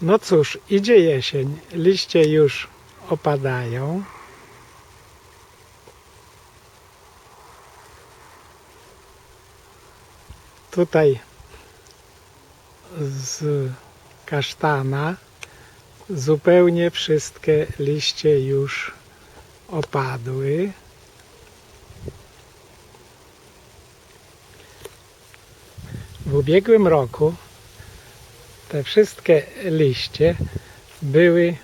No cóż, idzie jesień, liście już opadają. Tutaj z kasztana zupełnie wszystkie liście już opadły. W ubiegłym roku te wszystkie liście były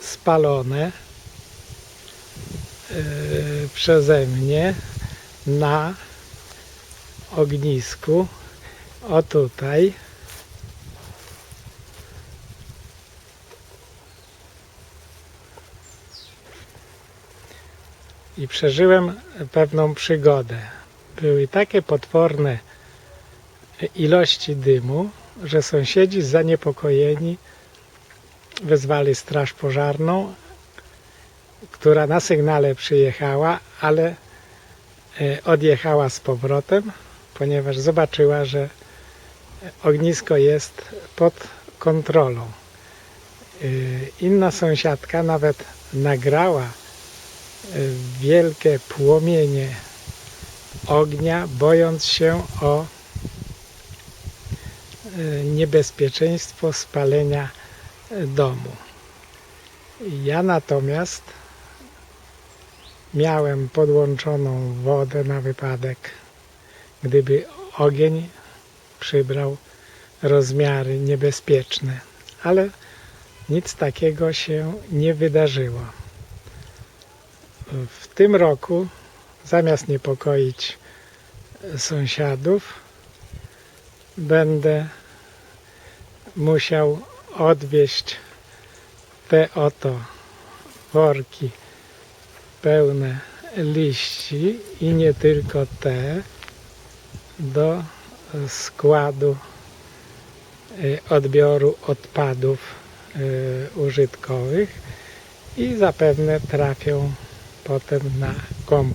spalone e, przeze mnie na ognisku. O tutaj. I przeżyłem pewną przygodę. Były takie potworne ilości dymu, że sąsiedzi zaniepokojeni wezwali straż pożarną, która na sygnale przyjechała, ale e, odjechała z powrotem, ponieważ zobaczyła, że ognisko jest pod kontrolą. E, Inna sąsiadka nawet nagrała e, wielkie płomienie ognia, bojąc się o niebezpieczeństwo spalenia e, domu. Ja natomiast miałem podłączoną wodę na wypadek, gdyby ogień przybrał rozmiary niebezpieczne, ale nic takiego się nie wydarzyło. W tym roku zamiast niepokoić sąsiadów, będę musiał odwieźć te oto worki pełne liści i nie tylko te do składu y, odbioru odpadów y, użytkowych i zapewne trafią potem na kompost.